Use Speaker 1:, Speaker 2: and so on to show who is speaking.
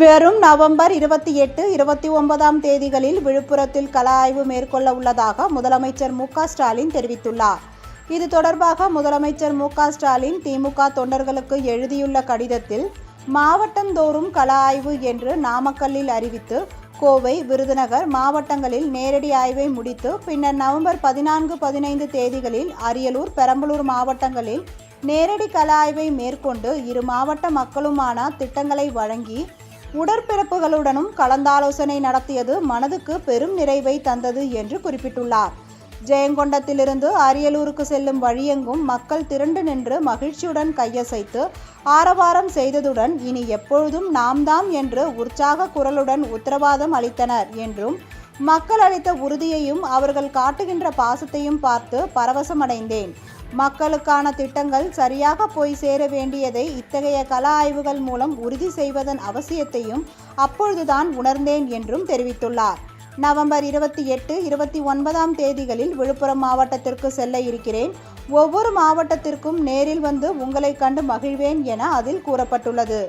Speaker 1: வெறும் நவம்பர் இருபத்தி எட்டு இருபத்தி ஒன்பதாம் தேதிகளில் விழுப்புரத்தில் கள ஆய்வு மேற்கொள்ள உள்ளதாக முதலமைச்சர் மு ஸ்டாலின் தெரிவித்துள்ளார். இது தொடர்பாக முதலமைச்சர் மு ஸ்டாலின் திமுக தொண்டர்களுக்கு எழுதியுள்ள கடிதத்தில் மாவட்டந்தோறும் கள ஆய்வு என்று நாமக்கல்லில் அறிவித்து கோவை விருதுநகர் மாவட்டங்களில் நேரடி ஆய்வை முடித்து பின்னர் நவம்பர் பதினான்கு பதினைந்து தேதிகளில் அரியலூர் பெரம்பலூர் மாவட்டங்களில் நேரடி கள ஆய்வை மேற்கொண்டு இரு மாவட்ட மக்களுமான திட்டங்களை வழங்கி உடற்பிறப்புகளுடனும் கலந்தாலோசனை நடத்தியது மனதுக்கு பெரும் நிறைவை தந்தது என்று குறிப்பிட்டுள்ளார். ஜெயங்கொண்டத்திலிருந்து அரியலூருக்கு செல்லும் வழியெங்கும் மக்கள் திரண்டு நின்று மகிழ்ச்சியுடன் கையசைத்து ஆரவாரம் செய்ததுடன் இனி எப்பொழுதும் நாம் தாம் என்று உற்சாக குரலுடன் உத்தரவாதம் அளித்தனர் என்றும் மக்கள் அளித்த உறுதியையும் அவர்கள் காட்டுகின்ற பாசத்தையும் பார்த்து பரவசமடைந்தேன். மக்களுக்கான திட்டங்கள் சரியாக போய் சேர வேண்டியதை இத்தகைய கல ஆய்வுகள் மூலம் உறுதி செய்வதன் அவசியத்தையும் அப்பொழுதுதான் உணர்ந்தேன் என்றும் தெரிவித்துள்ளார். நவம்பர் இருபத்தி எட்டு இருபத்தி ஒன்பதாம் தேதிகளில் விழுப்புரம் மாவட்டத்திற்கு செல்ல இருக்கிறேன். ஒவ்வொரு மாவட்டத்திற்கும் நேரில் வந்து உங்களை கண்டு மகிழ்வேன் என அதில் கூறப்பட்டுள்ளது.